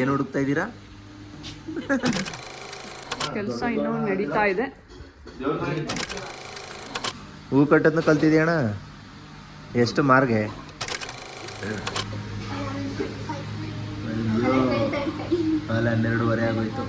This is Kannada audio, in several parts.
ಏನು ಹುಡುಕ್ತಾ ಇದ್ದೀರಾ? ಕೆಲಸ ಇನ್ನೂ ನಡೀತಾ ಇದೆ. ಹೂ ಕಟ್ಟೋದನ್ನ ಕಲ್ತಿದ್ಯಾಣ ಎಷ್ಟು ಮಾರ್ಗೆ? ಅಲ್ಲ ಹನ್ನೆರಡುವರೆ ಆಗೋಯ್ತು.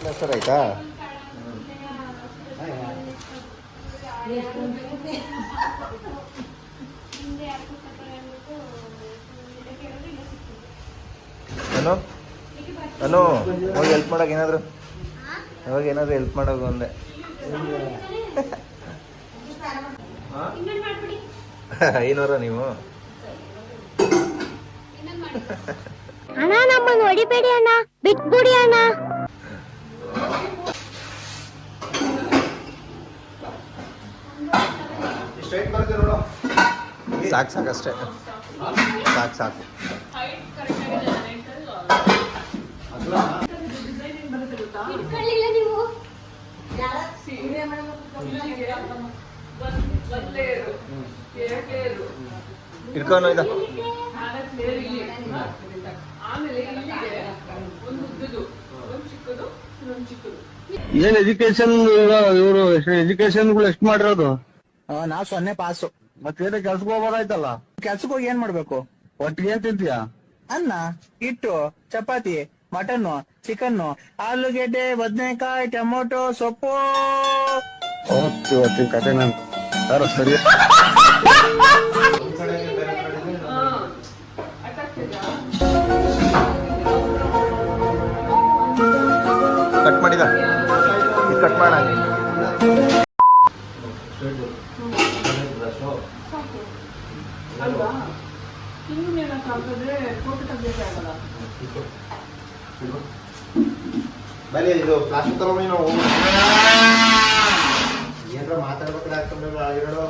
ಪ್ಲಾಸ್ಟರ್ ಆಯ್ತಾ? ಅನು? ಅನು, ಹೋಗಿ ಹೆಲ್ಪ್ ಮಾಡೋಕೆ ಏನಾದ್ರು? ಅವಾಗ ಏನಾದ್ರು ಹೆಲ್ಪ್ ಮಾಡೋದು ಅಂದೆ. ಐನೂರ ನೀವು? ಅಣ್ಣ, ನಮ್ಮನ್ನು ಹೊಡಿಬೇಡಿ ಅಣ್ಣ, ಬಿಟ್ಬಿಡಿ ಅಣ್ಣ. ಸಾಕು ಸಾಕು ಅಷ್ಟೇ. ಸಾಕು ಸಾಕು. ಇಟ್ಕೊಂಡು ಇದ ಏನ್ ಎಜುಕೇಶನ್ ಇವರು ಎಜುಕೇಶನ್ ಎಷ್ಟು ಮಾಡಿರೋದು? ನಾ ಸೊನ್ನೆ ಪಾಸು. ಮತ್ತೇನ ಕೆಲ್ಸಕ್ಕೆ ಹೋಗ್ಬೋದಾಯ್ತಲ್ಲ? ಕೆಲ್ಸಕ್ಕೆ ಹೋಗಿ ಏನ್ ಮಾಡ್ಬೇಕು? ಒಟ್ಟಿಗೆ ಏನ್ ತಿಂತೀಯ? ಅನ್ನ ಹಿಟ್ಟು ಚಪಾತಿ ಮಟನ್ ಚಿಕನ್ ಆಲೂಗೆಡ್ಡೆ ಬದನೆಕಾಯಿ ಟೊಮೊಟೊ ಸೊಪ್ಪು. ಕತೆ ನನ್ ಯಾರು ಸರಿ? ಕಟ್ ಮಾಡಿದ? ಕಟ್ ಮಾಡ. ಅಲ್ವಾ? ಫೋಟೋ ತೆಗ್ಬೇಕಾಗಲ್ಲ ಬರೀ ಇದು ಪ್ಲಾಸ್ಟಿಕ್ ತಗೊಂಡು ನಾವು ಏನಾರ ಮಾತಾಡ್ಬೇಕಾದ್ರೆ ಏನಿಲ್ಲ ಆಗಿರೋ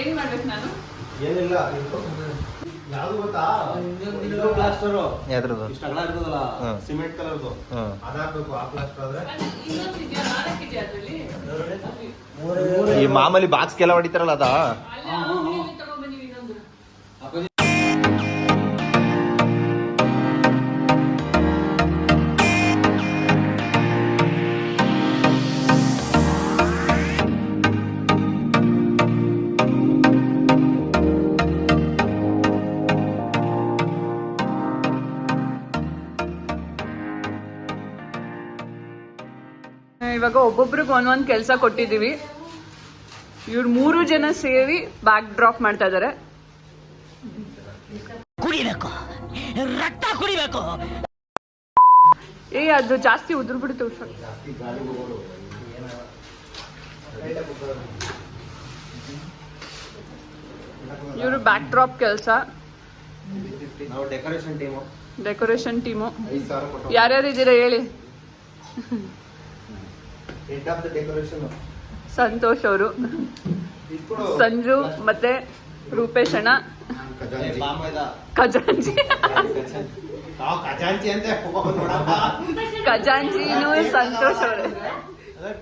ಏನ್ ಮಾಡ್ಬೇಕು ನಾನು? ಏನಿಲ್ಲ ಯಾವ್ದು ಗೊತ್ತಾ? ಇದು ಪ್ಲಾಸ್ಟರ್ ಯಾವ್ದ್ರದ್ದು? ಇಷ್ಟ ಅಗಲ ಇರ್ತದಲ್ಲ ಹ್ಮ್. ಸಿಮೆಂಟ್ ಕಲರ್ದು ಹ್ಮ್ ಅದ್ ಹಾಕ್ಬೇಕು ಆ ಪ್ಲಾಸ್ಟರ್ ಆದ್ರೆ. ಇನ್ನೊಂದಿದ್ಯಾ ನಾಲ್ಕಿದ್ಯಾ ಅದ್ರಲ್ಲಿ? ಈ ಮಾಮೂಲಿ ಬಾಕ್ಸ್ ಕೆಲ ಹೊಡಿತಾರಲ್ಲ ಅದ? ಇವಾಗ ಒಬ್ಬೊಬ್ರಿಗೆ ಒಂದೊಂದು ಕೆಲಸ ಕೊಟ್ಟಿದ್ದೀವಿ. ಇವ್ರು ಮೂರು ಜನ ಸೇರಿ ಬ್ಯಾಕ್ ಡ್ರಾಪ್ ಮಾಡ್ತಾ ಇದ್ದಾರೆ ಕುಡಿಬೇಕು. ರಕ್ತ ಕುಡಿಬೇಕು. ಏ ಅದು ಜಾಸ್ತಿ ಉದುರು ಬಿಡ್ತು ಉಷಾ. ಇವರು ಬ್ಯಾಕ್ ಡ್ರಾಪ್ ಕೆಲಸ. ಡೆಕೋರೇಷನ್ ಟೀಮು ಡೆಕೋರೇಷನ್ ಟೀಮು ಯಾರ್ಯಾರು ಇದ್ದೀರಾ ಹೇಳಿ. Head of the decoration Santosh ಅವರು ಸಂಜು ಮತ್ತೆ ರೂಪೇಶ್ ಅಣ್ಣ. ಖಜಾಂಜಿ ಖಜಾಂಜಿ ಅಂತ ಖಜಾಂಜಿ ಸಂತೋಷ್ ಅವರು.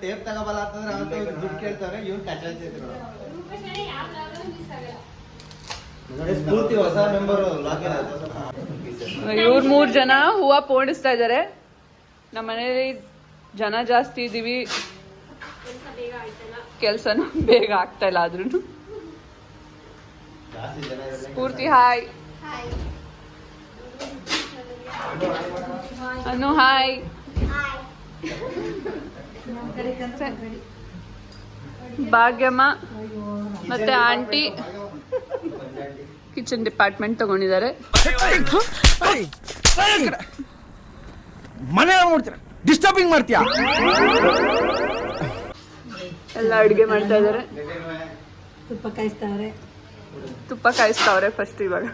ಟೇಪ್ ತಗೋಬಲ್ಲ ಅಂತಂದ್ರೆ ಅವತ್ತು ದುಡ್ಡು ಕೇಳ್ತಾರೆ ಇವ್ರು ಖಜಾಂಜಿ ಅಂತ ಇವ್ರು ಮೂರ್ ಜನ ಹೂವ ಪೋಣಿಸ್ತಾ ಇದಾರೆ. ನಮ್ಮ ಮನೇಲಿ ಜನ ಜಾಸ್ತಿ ಇದ್ದೀವಿ ಕೆಲ್ಸನೂ ಬೇಗ ಆಗ್ತಾ ಇಲ್ಲ ಆದ್ರೂ ಸ್ಫೂರ್ತಿ ಹಾಯ್ ಅನು ಹಾಯ್ ಭಾಗ್ಯಮ್ಮ ಮತ್ತೆ ಆಂಟಿ ಕಿಚನ್ ಡಿಪಾರ್ಟ್ಮೆಂಟ್ ತಗೊಂಡಿದ್ದಾರೆ ಮನೆ ನೋಡ್ತೀರ ಡಿಸ್ಟರ್ಬಿಂಗ್ ಮಾಡ್ತೀಯಾ? ಎಲ್ಲ ಅಡುಗೆ ಮಾಡ್ತಾ ಇದ್ದಾರೆ ತುಪ್ಪ ಕಾಯಿಸ್ತಾವ್ರೆ. ತುಪ್ಪ ಕಾಯಿಸ್ತಾವ್ರೆ ಫಸ್ಟ್ ಇವಾಗ.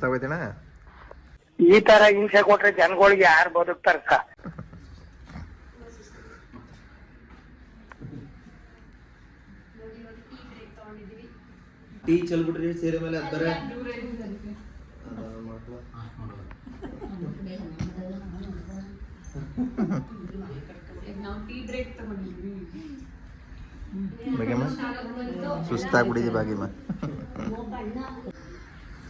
ಸುಸ್ತಾಗೋಯ್ತಣ್ಣ ಈ ತರ ಹಿಂಸೆ ಕೊಟ್ರೆ ಜನಗಳಿಗೆ ಯಾರು ಬದುಕ್ತಾರಕ್ಕ ಟೀ ಚಲ್ಬಿಟ್ರಿ ಸೇರಿ ಮೇಲೆ ಅದ್ ಬರ. ತಗೊಂಡಿದ್ವಿ ಭಾಗ್ಯಮ್ಮ ಸುಸ್ತಾಗ್ಬಿಟ್ಟಿದೆ ಭಾಗ್ಯಮ್ಮ ಇವ್ರು ಅವ್ರ ತೆಗೀರಿ ಇವ್ರು ಕುಡಿಯೋ ಸ್ಟೈಲ್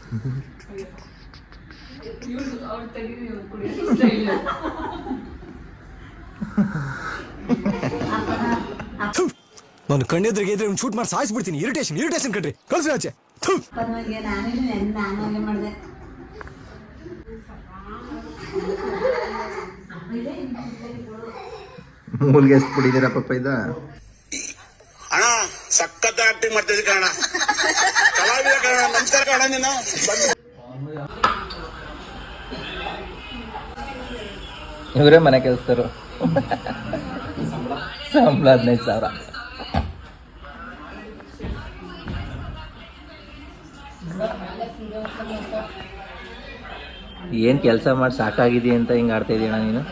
ನಾನು ಕಣ್ಣೆದ್ರಿಗೆ ಇದ್ರೆ ಶೂಟ್ ಮಾಡಿ ಸಾಯಿಸ್ಬಿಡ್ತೀನಿ. ಇರಿಟೇಷನ್ ಇರಿಟೇಷನ್ ಕಣ್ರಿ. ಕಳ್ಸಿ ಆಚೆ. ಥು. ಪರವಾಗಿ ನಾನೇ ನೆನ್ನೆ ನಾನು ಹಾಗೆ ಮಾಡಿದೆ. ಮೂಲ್ಗೆ ಎಷ್ಟು ಬಿಟ್ಟಿದ್ದೀರಾ ಪಪ್ಪ ಇದ ಸಖತ್ ಆಕ್ಟಿಂಗ್ ಮಾಡ್ತಿದ್ದೆ ಕಾರಣ ಕಲಾವಿದ ಕಾರಣ ನಮಸ್ಕಾರ ಕಾರಣ ನೀನು. ಇವರೇ ಮನೆ ಕೆಲಸರು ಸಂಬಳ ಹದಿನೈದು ಸಾವಿರ. ಏನ್ ಕೆಲಸ ಮಾಡಿ ಸಾಕಾಗಿದೆ ಅಂತ ಹಿಂಗ್ ಆಡ್ತಾ ಇದೀಯಣ್ಣ ನೀನು?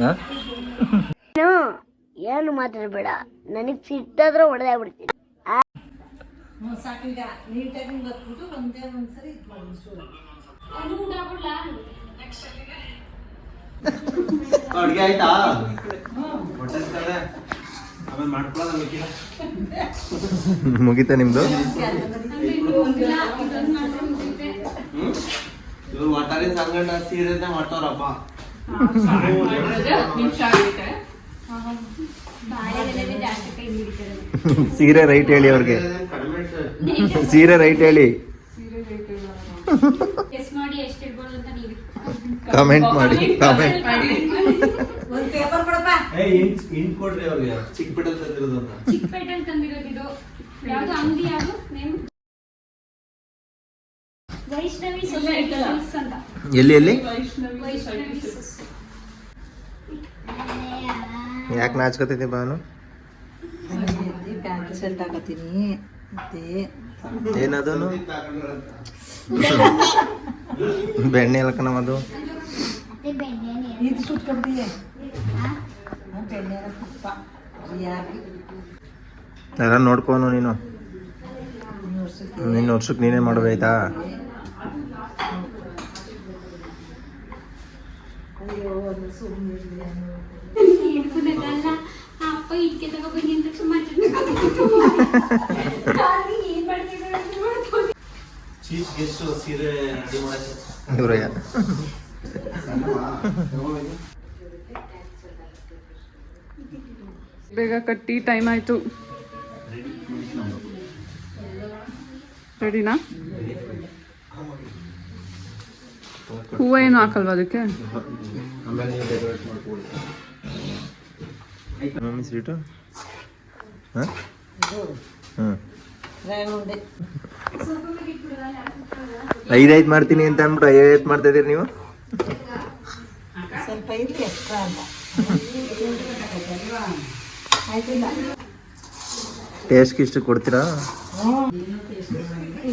ಹಾ? ಮಾತಾಡ್ಬೇಡ. ನನಗ್ ಸಿಟ್ಟಾದ್ರೆ ಹೊಡೆದಾಗ್ಬಿಡ್ತೀನಿ ಬಿಡ್ತೀನಿ ಸಾಕೀಗ ನೀಟಾಗಿ ಗೊತ್ಬಿಟ್ಟು ಒಂದೇ ಒಂದ್ಸರಿ ಇದು ಮಾಡಿ ಅಡ್ಗೆ ಆಯ್ತಾ. ಆಮೇಲೆ ಮಾಡ್ಕೊಳ್ಳೋದ ಮುಗೀತಾ ನಿಮ್ದು? ಇವ್ರು ಒಟ್ಟಾರೆ ಸಂಗಡ ಸೀರೆ ಮಾಡ್ತಾರಪ್ಪ ಸೀರೆ ರೈಟ್ ಹೇಳಿ ಅವ್ರಿಗೆ. ಸೀರೆ ರೈಟ್ ಹೇಳಿ. ಮಾಡಿ ಎಷ್ಟು ಇಡ್ಬೋದು ಅಂತ. ನೀವು ಕಾಮೆಂಟ್ ಮಾಡಿ ಕಾಮೆಂಟ್ ಮಾಡಿ ಒಂದು ಪೇಪರ್ ಕೊಡಪ್ಪ ಏ ಇಂಟ್ ಇಂಟ್ ಕೊಡ್ರಿ ಅವ್ರಿಗೆ ಚಿಕ್ಕ ಬಿಡಲ್ ತಂದಿರೋದು ಅಂತ ಚಿಕ್ಕಪೇಟೆಲ್ ತಂದಿರೋದು ಇದು ಯಾವ್ದು ಅಂಗಡಿ ಯಾವ್ದು ನೇಮ್ ವೈಷ್ಣವಿ ಸೊಸೈಟಿ ಅಂತ ಎಲ್ಲಿ ಎಲ್ಲಿ ವೈಷ್ಣವಿ ವೈಷ್ಣವಿ ಯಾಕೆ ನಾಚ್ಕೋತೈತಿ ಬಾನು ಪ್ಯಾಂಟ್ ಶರ್ಟ್ ಹಾಕತ್ತೀನಿ ಮತ್ತೆ ಏನದನು? ಬೆಣ್ಣೆ ಅಲ್ಕನವ ಅದು ಇದು ಸುಟ್ಕೊಂಡ್ಬಿಟ್ಟಿದೆ ಬೆಣ್ಣೆ ತುಪ್ಪ. ನೋಡ್ಕೋನು ನೀನು. ನೀನು ನಿನ್ನ ವರ್ಷಕ್ಕೆ ನೀನೇ ಮಾಡಬೇಕಾ ಅಯ್ಯೋ ಅದು ಸುಮ್ಮನೆ ಅಲ್ಲ ಅಪ್ಪ ಇಟ್ಕೆ ತಗೊಬನ್ನಿ ಅಂತ ಏನ್ ಮಾಡ್ತಿದ್ದಾರೆ ಚೀಫ್ ಗೆಸ್ಟ್ ಸೀರೆ ರೆಡಿ ಮಾಡಕ್ಕೆ ಇವ್ರಯ್ಯ ಬೇಗ ಕಟ್ಟಿ ಟೈಮ್ ಆಯ್ತು ರೆಡಿನಾ ಹೂವು ಏನು ಹಾಕಲ್ವಾ ಅದಕ್ಕೆ ಮಮ್ಮಿ ಸ್ವೀಟು? ಹಾಂ? ಐದೈದು ಮಾಡ್ತೀನಿ ಅಂತ ಅಂದ್ಬಿಟ್ಟು ಐದೈದು ಮಾಡ್ತಾ ಇದೀರಿ ನೀವು? ಸ್ವಲ್ಪ ಇರ್ಲಿ ಎಕ್ಸ್ಟ್ರಾ ಅಂತ. ಆಯ್ತಿಲ್ಲ ಟೇಸ್ಟ್ ಇಷ್ಟು ಕೊಡ್ತೀರಾ?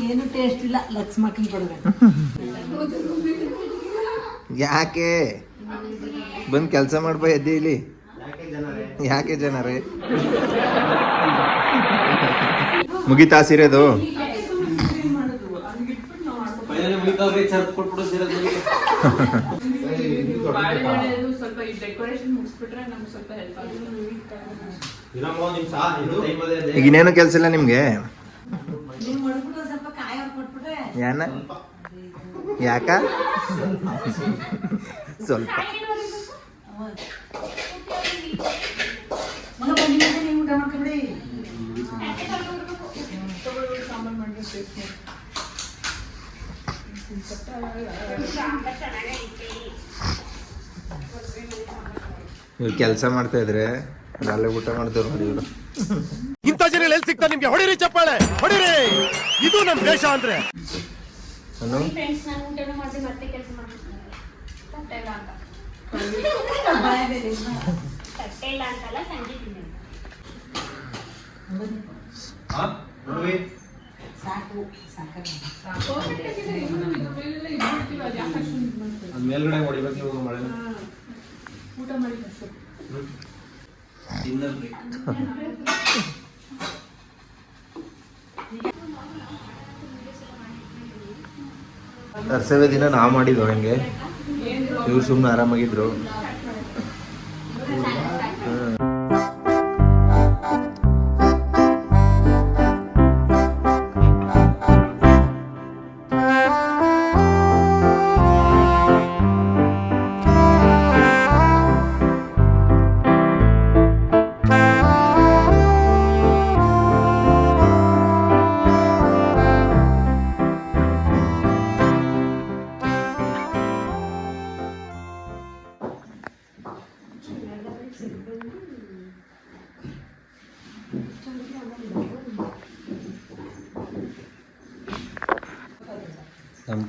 ಏನು ಟೇಸ್ಟ್ ಇಲ್ಲ ಕೊಡ್ಬೇಕು ಯಾಕೆ? ಬಂದು ಕೆಲಸ ಮಾಡ್ಬೋ ಎದ್ದೆ ಇಲ್ಲಿ. ಯಾಕೆ ಜನರೇ? ಮುಗೀತಾ ಸೀರೆದು? ಈಗ ಇನ್ನೇನು ಕೆಲಸ ಇಲ್ಲ ನಿಮಗೆ? ಏನ ಯಾಕ? ಸ್ವಲ್ಪ ಮಗ ಬಂದಿದ್ದೆ ನೀವು ಊಟ ಮಾಡ್ಕೊಂಬಿಡಿ ಇವ್ರು ಕೆಲಸ ಮಾಡ್ತಾ ಇದ್ರೆ ಅಲ್ಲೇ ಊಟ ಮಾಡ್ತಾರೆ ನೋಡಿ ಇವರು. ಇಂಥ ಜನ ಎಲ್ಲಿ ಸಿಗ್ತಾ ನಿಮ್ಗೆ? ಹೊಡಿರಿ ಚಪ್ಪಾಳೆ ಹೊಡಿರಿ. ಇದು ನಮ್ಮ ದೇಶ ಅಂದ್ರೆ. ಅನ್ನು? ಸಾಕು ಮೇಲ್ಗಡೆ ಹೊಡಿಬೇಕು ಇವಾಗ ಮಳೆ. ಊಟ ಮಾಡಿ ಡಿನ್ನರ್ ಬ್ರೇಕ್ ಕರ್ಸವ್ಯ ದಿನ ನಾ ಮಾಡಿದ್ದು ಹಂಗೆ. ಇವ್ರು ಸುಮ್ಮನೆ ಆರಾಮಾಗಿದ್ರು.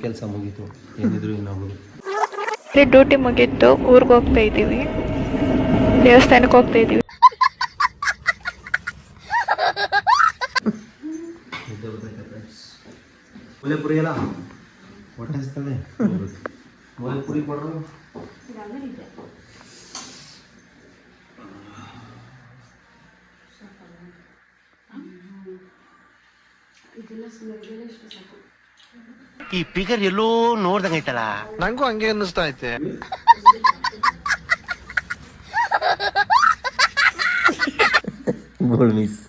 ಕೆಲಸ ಮುಗೀತು. ಏನಿದ್ರು ಇನ್ನೊಬ್ರು ಡ್ಯೂಟಿ ಮುಗೀತು ಊರಿಗೆ ಹೋಗ್ತಾ ಇದ್ದೀವಿ. ದೇವಸ್ಥಾನಕ್ಕೆ ಹೋಗ್ತಾ ಇದ್ದೀವಿ. ನಿದ್ದೆ ಎಲ್ಲ ಫ್ರೆಂಡ್ಸ್ ಮೂಲೆ ಪುರಿ ಕೊಡ್ರು ಇದೆಲ್ಲ ಮೂಲೆ ಪುರಿ ಕೊಡ್ರು? ಈ ಫಿಗರ್ ಎಲ್ಲೋ ನೋಡ್ದಂಗೈತಲ್ಲ ನಂಗೂ ಹಂಗೆ ಅನ್ನಿಸ್ತಾ ಐತೆ. First miss.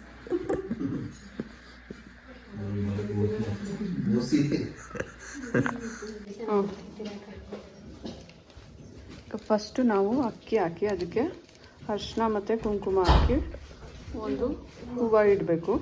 ಫಸ್ಟು ನಾವು ಅಕ್ಕಿ ಹಾಕಿ ಅದಕ್ಕೆ ಅರಿಶಿನ ಮತ್ತು ಕುಂಕುಮ ಹಾಕಿ ಒಂದು ಹೂವ ಇಡಬೇಕು.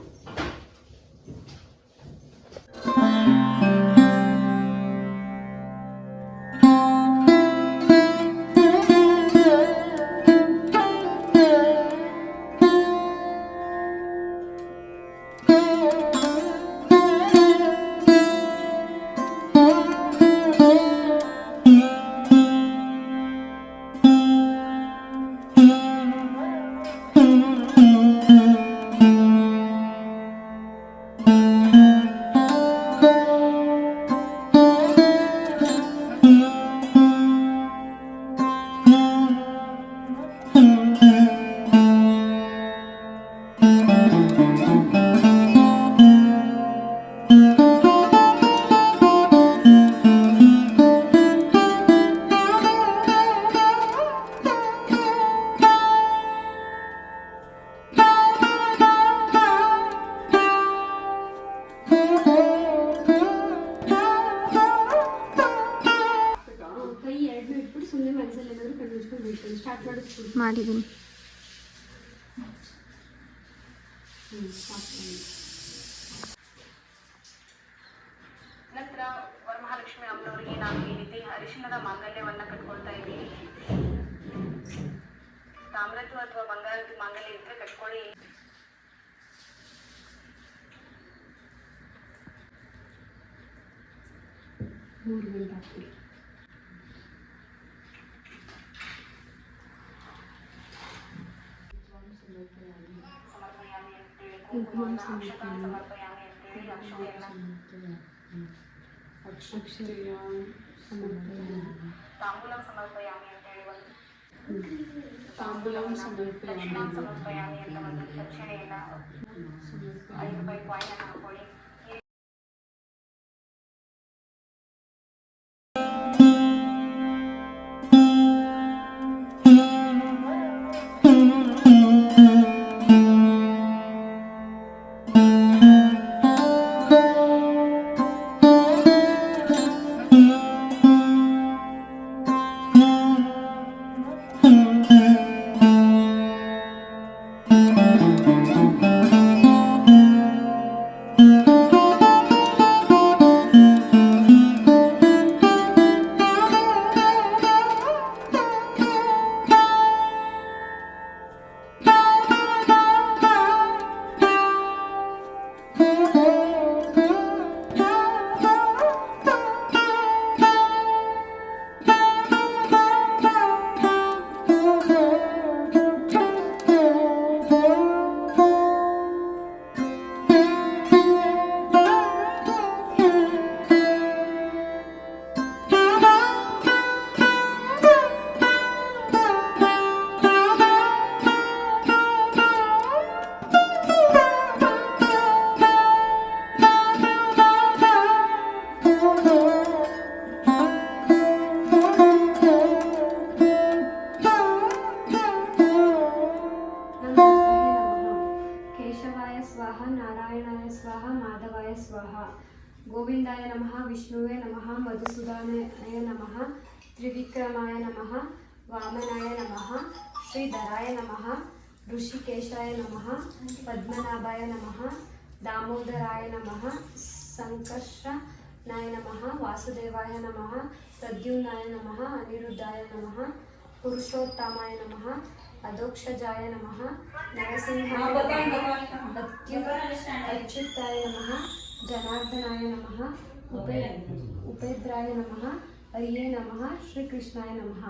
ಮಾಡಿದ್ದೀನಿ. ನಂತರ ವರಮಹಾಲಕ್ಷ್ಮಿ ಅಮ್ಮನವರಿಗೆ ನಾನು ಈ ರೀತಿ ಅರಿಶಿಣದ ಮಾಂಗಲ್ಯವನ್ನು ಕಟ್ಕೊಳ್ತಾ ಇದ್ದೀನಿ. ತಾಮ್ರದ್ದು ಅಥವಾ ಬಂಗಾರದ್ದು ಮಾಂಗಲ್ಯ ಇದ್ರೆ ಕಟ್ಕೊಳ್ಳಿ. ಮೂರು ಗಂಟೆ Yung sinitin. Agsiryang samalpayangan. Tambulang samalpayangan, everyone. Tambulang samalpayangan. Tambulang samalpayangan, everyone. Samalpayangan. Ayun pa yung kuwain na nakakulit. ಮಧುಸೂದನಾಯ ನಮಃ ತ್ರಿವಿಕ್ರಮಾಯ ನಮಃ ವಾಮನಾಯ ನಮಃ ಶ್ರೀಧರಾಯ ನಮಃ ಋಷಿಕೇಶಾಯ ನಮಃ ಪದ್ಮನಾಭಾಯ ನಮಃ ದಾಮೋದರಾಯ ನಮಃ ಸಂಕರ್ಷನಾಯ ನಮಃ ವಾಸುದೇವಾಯ ನಮಃ ಪ್ರದ್ಯುಮ್ನಾಯ ನಮಃ ಅನಿರುದ್ಧಾಯ ನಮಃ ಪುರುಷೋತ್ತಮಾಯ ನಮಃ ಅಧೋಕ್ಷಜಾಯ ನಮಃ ನರಸಿಂಹಾಯ ನಮಃ ಅತ್ಯು ಅಚ್ಯುತಾಯ ನಮಃ ಜನಾರ್ದನಾಯ ನಮಃ ಉಪೇ ಉಪೇಂದ್ರಾಯ ನಮಃ ಹರಿಯೇ ನಮಃ ಶ್ರೀಕೃಷ್ಣಾಯ ನಮಃ.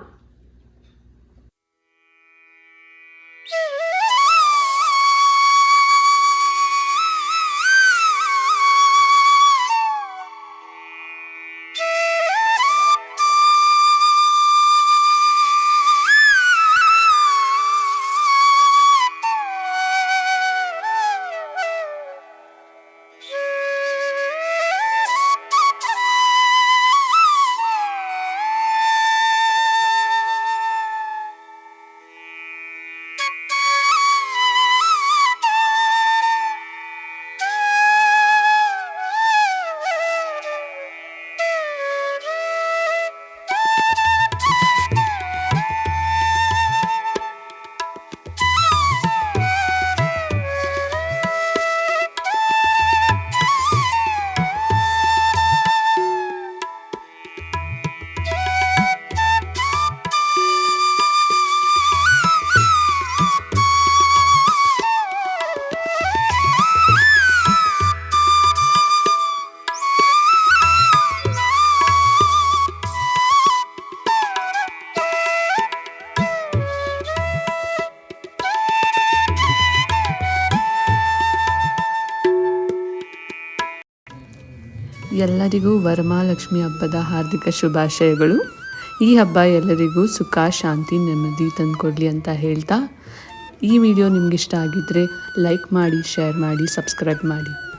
ಎಲ್ಲರಿಗೂ ವರಮಹಾಲಕ್ಷ್ಮಿ ಹಬ್ಬದ ಹಾರ್ದಿಕ ಶುಭಾಶಯಗಳು. ಈ ಹಬ್ಬ ಎಲ್ಲರಿಗೂ ಸುಖ, ಶಾಂತಿ, ನೆಮ್ಮದಿ ತಂದುಕೊಡ್ಲಿ ಅಂತ ಹೇಳ್ತಾ ಈ ವಿಡಿಯೋ ನಿಮಗಿಷ್ಟ ಆಗಿದ್ದರೆ ಲೈಕ್ ಮಾಡಿ, ಶೇರ್ ಮಾಡಿ, ಸಬ್ಸ್ಕ್ರೈಬ್ ಮಾಡಿ.